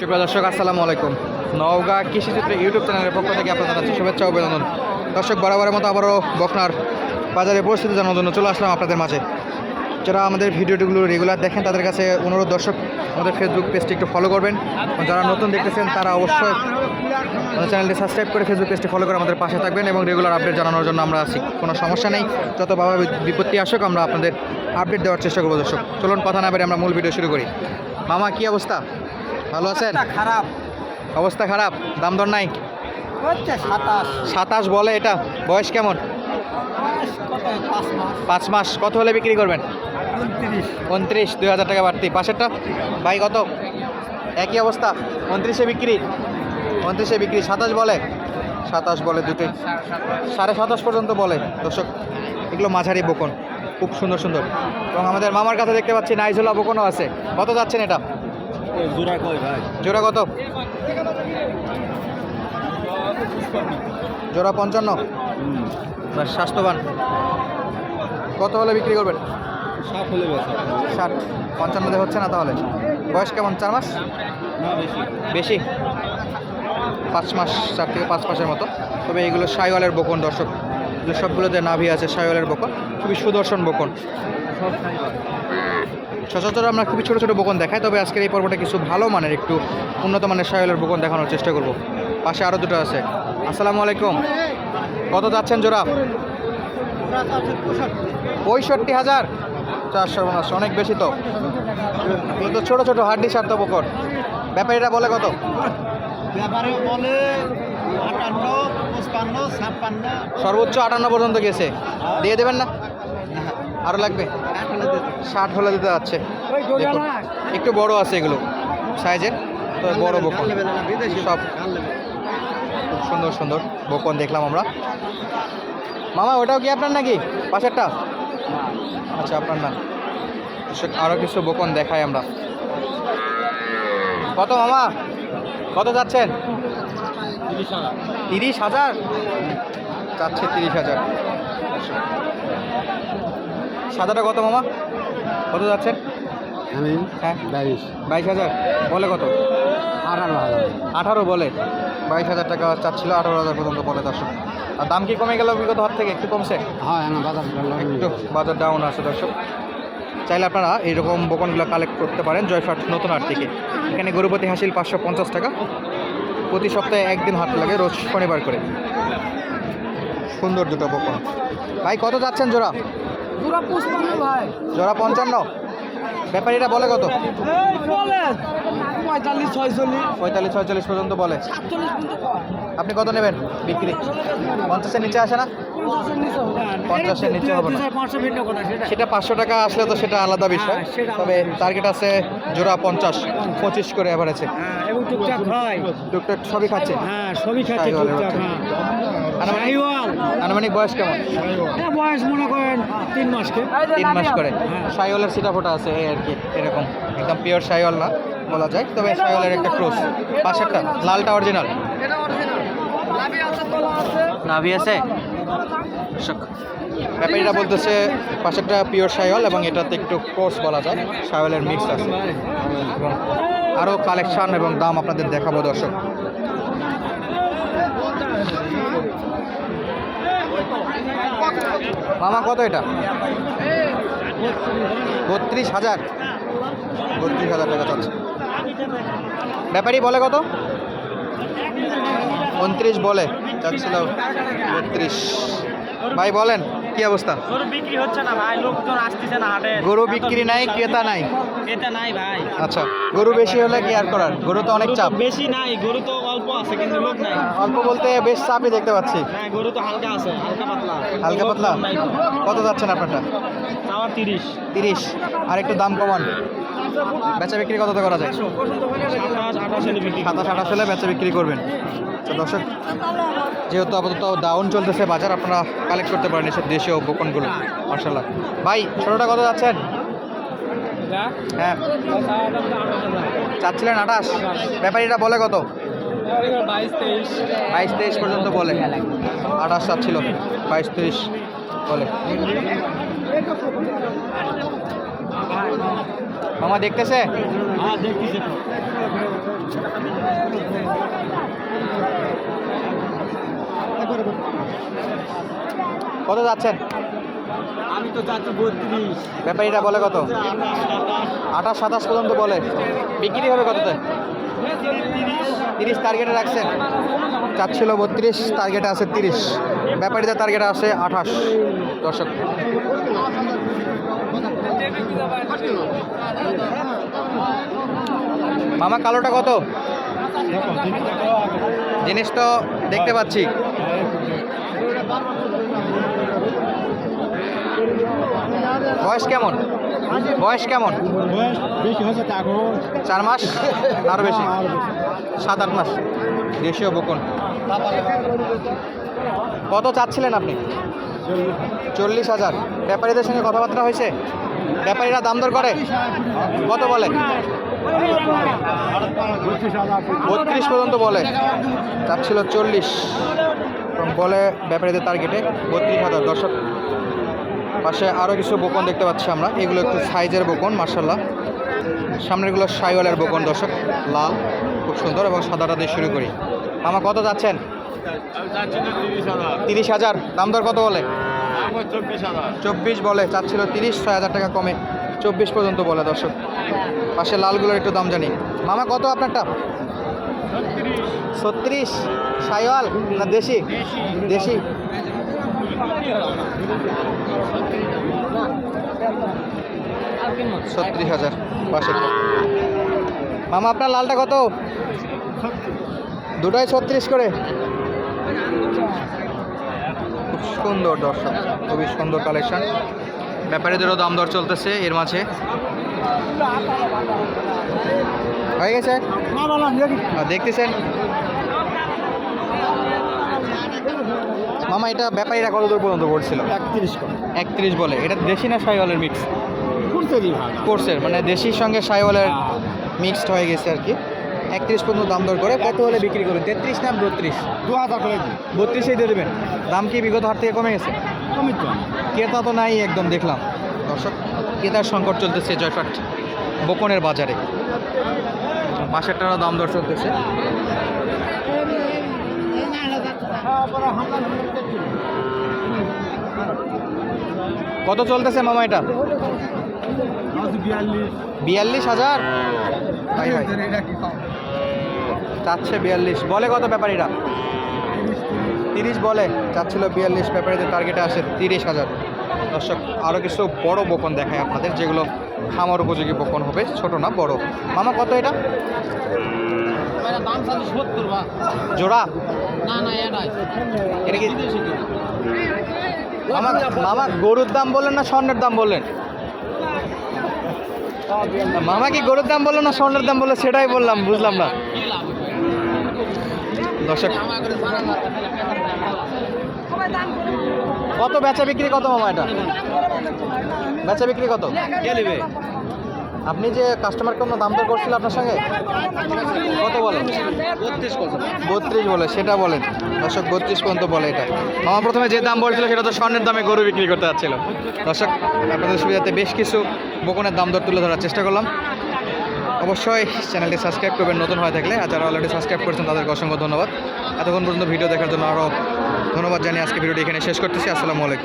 সুপ্রিয় দর্শক, আসসালামু আলাইকুম। নওগাঁ কৃষিচিত্র ইউটিউব চ্যানেলের পক্ষ থেকে আপনাদের জানাচ্ছি শুভেচ্ছা অভিনন্দন। দর্শক, বরাবরের মতো আবারও বকনার বাজারে পরিস্থিতি জানানোর জন্য চলে আসলাম আপনাদের মাঝে। যারা আমাদের ভিডিওগুলো রেগুলার দেখেন, তাদের কাছে অনুরোধ দর্শক, আমাদের ফেসবুক পেজটি একটু ফলো করবেন। যারা নতুন দেখতেছেন, তারা অবশ্যই আমাদের চ্যানেলটি সাবস্ক্রাইব করে ফেসবুক পেজটি ফলো করে আমাদের পাশে থাকবেন এবং রেগুলার আপডেট জানানোর জন্য আমরা আছি। কোনো সমস্যা নেই, যত বাবা বিপত্তি আসুক, আমরা আপনাদের আপডেট দেওয়ার চেষ্টা করব দর্শক। চলুন, কথা না বেরিয়ে আমরা মূল ভিডিও শুরু করি। মামা, কী অবস্থা? ভালো আছেন? খারাপ। অবস্থা খারাপ দাম দর নাই? সাতাশ। বলে এটা বয়স কেমন? পাঁচ মাস কত হলে বিক্রি করবেন? উনত্রিশ। উনত্রিশ দুই হাজার টাকা বাড়তি। পাশেরটা? ভাই কত? একই অবস্থা উনত্রিশে বিক্রি। উনত্রিশে বিক্রি সাতাশ বলে? সাতাশ বলে দুটোই। সাড়ে সাতাশ পর্যন্ত বলে। দর্শক এগুলো মাঝারি বকন। খুব সুন্দর সুন্দর। এবং আমাদের মামার কাছে দেখতে পাচ্ছি নাইজোলা বকনও আছে। কত যাচ্ছেন এটা? জোড়া কই ভাই? জোড়া কত? জোড়া পঞ্চান্ন। বাস, স্বাস্থ্যবান। কত হলে বিক্রি করবেন? সাত হলে ষাট। পঞ্চান্নতে হচ্ছে না তাহলে? বয়স কেমন? চার মাস? বেশি। বেশি? পাঁচ মাস চার থেকে পাঁচ মাসের মতো। তবে এগুলো সাইওয়ালের বকন দর্শক। এগুলো সবগুলোতে নাভি আছে সাইওয়ালের বকন, খুবই সুদর্শন বকন। সচরাচর আমরা খুবই ছোটো ছোটো বকন দেখাই, তবে আজকের এই পর্বটা কিছু ভালো মানের, একটু উন্নত মানের সাইওয়ালের বকন দেখানোর চেষ্টা করব। পাশে আরও দুটো আছে। আসসালামু আলাইকুম। কত যাচ্ছেন জোড়া? পঁয়ষট্টি হাজার। চারশো সর্বনাশ অনেক বেশি তো। তো ছোটো ছোটো হাড্ডি সার্থ বকন। ব্যাপারীরা বলে কত? ব্যাপারে বলে আটান্ন পঁচপান্ন ছাপ্পান্ন। সর্বোচ্চ আটান্ন পর্যন্ত গেছে। দিয়ে দেবেন না? আরও লাগবে? ষাট হলে দিতে যাচ্ছে। একটু বড় আছে এগুলো সাইজের। তো বড় বকন সব। খুব সুন্দর সুন্দর বকন দেখলাম আমরা। মামা ওটাও কি আপনার নাকি? পাশেরটা? আচ্ছা আপনার না। আরও কিছু বকন দেখাই আমরা। কত মামা? কত যাচ্ছেন? তিরিশ হাজার। চাচ্ছে তিরিশ হাজার। সাদাটা কত মামা? কত যাচ্ছেন আমি হ্যাঁ। বাইশ। বাইশ হাজার। বলে কত? আঠারো হাজার। আঠারো বলে। বাইশ হাজার টাকা চাচ্ছিল আঠারো হাজার পর্যন্ত বলে দর্শক আর দাম কি কমে গেল বিগত হাত থেকে? একটু কমছে? হ্যাঁ বাজার একটু বাজার ডাউন আছে দর্শক। চাইলে আপনারা এইরকম বকনগুলো কালেক্ট করতে পারেন জয়ফাট নতুন হাট থেকে এখানে গরুপতি হাসিল পাঁচশো পঞ্চাশ টাকা। প্রতি সপ্তাহে একদিন হাট লাগে রোজ শনিবার করে। সুন্দর দুটো বকন ভাই কত যাচ্ছেন জোড়া? জোড়া পঞ্চান্ন। ব্যাপারীরা বলে কত? বলে পঁয়তাল্লিশ ছয়চল্লিশ। পঁয়তাল্লিশ ছয়চল্লিশ পর্যন্ত বলে। আপনি কত নেবেন বিক্রি? পঞ্চাশের নিচে আসে না? পঞ্চাশের নিচে হবে। কথা সেটা। পাঁচশো টাকা আসলে তো সেটা আলাদা বিষয়। হ্যাঁ, তবে টার্গেট আছে জোড়া পঞ্চাশ পঁচিশ করে হ্যাঁ টুকটাক সবই খাচ্ছে? হ্যাঁ সবই খাচ্ছে। হ্যাঁ। আনুমানিক বয়স কেমন? বয়স মনে করেন তিন মাসকে তিন মাস করে। হ্যাঁ। সাইওয়ালের সিটা ফোটা আছে এই আর কি এরকম। একদম পিওর সাইওয়াল না। বলা যায় তবে সাইওয়ালের একটা ক্রোস পাশেরটা লালটা অরিজিনাল নাভি আছে ব্যাপারীরা বলতেছে পাশেরটা পিওর সাইওয়াল এবং এটাতে একটু ক্রস বলা যায় সাইওয়ালের মিক্স আছে। এবং আরও কালেকশন এবং দাম আপনাদের দেখাবো দর্শক। মামা কত এটা? বত্রিশ হাজার। বত্রিশ হাজার টাকা চাচ্ছে। ব্যাপারী বলে কত? উনত্রিশ বলে। চাচ্ছিল বত্রিশ। ভাই বলেন কি অবস্থা? গরু বিক্রি হচ্ছে না ভাই লোকজন আসতেছে না হাটে। গরু বিক্রি নাই ক্রেতা নাই। ক্রেতা নাই ভাই। আচ্ছা গরু বেশি হলে কি আর করার? গরু তো অনেক চাপ। বেশি নাই গরু তো অল্প আছে কিন্তু লোক নাই। অল্প বলতে বেশ চাপই দেখতে পাচ্ছি। হ্যাঁ গরু তো হালকা আছে হালকা পাতলা। হালকা পাতলা। কত যাচ্ছেন আপনারটা? আমার তিরিশ। তিরিশ। আর একটু দাম কমান। বেচা বিক্রি কততে করা যায়? সাতাশ আঠাশ হলে বেচা বিক্রি করবেন। দর্শক যেহেতু আপাতত ডাউন চলতেছে বাজার আপনারা কালেক্ট করতে পারেন এসব দেশীয় বকনগুলো মার্শাল্লাহ ভাই ছোটোটা কত যাচ্ছেন? হ্যাঁ। চাচ্ছিলেন আঠাশ। ব্যাপারীরা বলে কত? বাইশ তেইশ পর্যন্ত বলে। আঠাশ সাত ছিল। বাইশ তেইশ বলে। মামা দেখতেছে? কত যাচ্ছেন? আমি তো যাচ্ছি বত্রিশ। ব্যাপারীরা বলে কত? আঠাশ সাতাশ। পর্যন্ত বলে। বিক্রি হবে কততে? তিরিশ টার্গেটে রাখছেন। চাচ্ছিল বত্রিশ টার্গেটে আছে তিরিশ। ব্যাপারীদের টার্গেটে আছে আঠাশ দর্শক। মামা, কালোটা কত? জিনিস তো দেখতে পাচ্ছি। বয়স কেমন? বয়স কেমন? চার মাস? আরও বেশি? সাত আট মাস। দেশীয় বকুন কত চাচ্ছিলেন আপনি? চল্লিশ হাজার। ব্যাপারীদের সঙ্গে কথাবার্তা হয়েছে? ব্যাপারীরা দাম দর করে? কত বলে? বত্রিশ পর্যন্ত বলে। চাচ্ছিল চল্লিশ। এবং বলে ব্যাপারীদের টার্গেটে বত্রিশ হাজার। দর্শক পাশে আরও কিছু বকন দেখতে পাচ্ছি আমরা। এগুলো একটু সাইজের বকন মার্শাল্লাহ সামনেরগুলো সাইওয়ালের বকন দর্শক। লাল খুব সুন্দর এবং সাদাটা দিয়ে শুরু করি। আমার কত যাচ্ছেন? তিরিশ হাজার। দাম দর কত বলে? চব্বিশ চব্বিশ বলে চাচ্ছিল তিরিশ ছয় হাজার টাকা কমে। চব্বিশ পর্যন্ত বলে দর্শক। পাশে লালগুলোর একটু দাম জানি। মামা কত আপনারটা? ছত্রিশ। সাইওয়াল না দেশি। দেশি। ছত্রিশ হাজার পাশেরটা মামা আপনার লালটা কত? দুটাই ছত্রিশ করে। খুব সুন্দর দর্শক খুবই সুন্দর কালেকশন ব্যাপারীদেরও দাম দর চলতেছে এর মাঝে। হয়ে গেছে? দেখতেছেন? মামা এটা ব্যাপারীরা কত দূর পর্যন্ত করছিল একত্রিশ করে। একত্রিশ বলে। এটা দেশি না সাইওয়ালের মিক্স কোর্সের মানে দেশির সঙ্গে সাইওয়ালের মিক্সড হয়ে গেছে আর কি। একত্রিশ পর্যন্ত দাম দর করে। কত হলে বিক্রি করবেন? তেত্রিশ না বত্রিশ? দু হাজার করে বত্রিশেই দিয়ে দেবেন। দাম কি বিগত হাট থেকে কমে গেছে? কমিত ক্রেতা তো নাই একদম দেখলাম। দর্শক ক্রেতার সংকট চলতেছে জয়ফাট বকনের বাজারে। পাশেরটারও দাম দর চলতেছে। কত চলতেছে মামা এটা? বিয়াল্লিশ হাজার। চাচ্ছে বিয়াল্লিশ। বলে কত ব্যাপারীরা? তিরিশ বলে। চাচ্ছিল বিয়াল্লিশ ব্যাপারীদের টার্গেটে আসে তিরিশ হাজার। দর্শক আরও কিছু বড় বকন দেখায় আপনাদের যেগুলো খামার উপযোগী বকন হবে ছোট না বড়। মামা কত এটা? জোড়া? না না এটা কি? মামা মামা গরুর দাম বললেন না স্বর্ণের দাম বললেন? মামা কি গরুর দাম বলল না স্বর্ণের দাম বলল? সেটাই বললাম বুঝলাম না। দর্শক কত বেচা বিক্রি কত মামা এটা? বেচা বিক্রি কত? কে নেবে? আপনি যে কাস্টমার কোনো দাম দর করছিল আপনার সঙ্গে? কত বলেন? বত্রিশ বত্রিশ বলে, সেটা বলেন। দর্শক, বত্রিশ পর্যন্ত বলে এটা। আমার প্রথমে যে দাম বলছিল, সেটা তো স্বর্ণের দামে গরু বিক্রি করতে যাচ্ছিল। দর্শক, আপনাদের সুবিধাতে বেশ কিছু বকনের দাম দর তুলে ধরার চেষ্টা করলাম। অবশ্যই চ্যানেলটি সাবস্ক্রাইব করবেন, নতুন হয়ে থাকলে। আর যারা অলরেডি সাবস্ক্রাইব করেছেন, তাদেরকে অসংখ্য ধন্যবাদ। এতক্ষণ পর্যন্ত ভিডিও দেখার জন্য আরও ধন্যবাদ জানিয়ে আজকে ভিডিওটি এখানে শেষ করতেছি। আসসালামু আলাইকুম।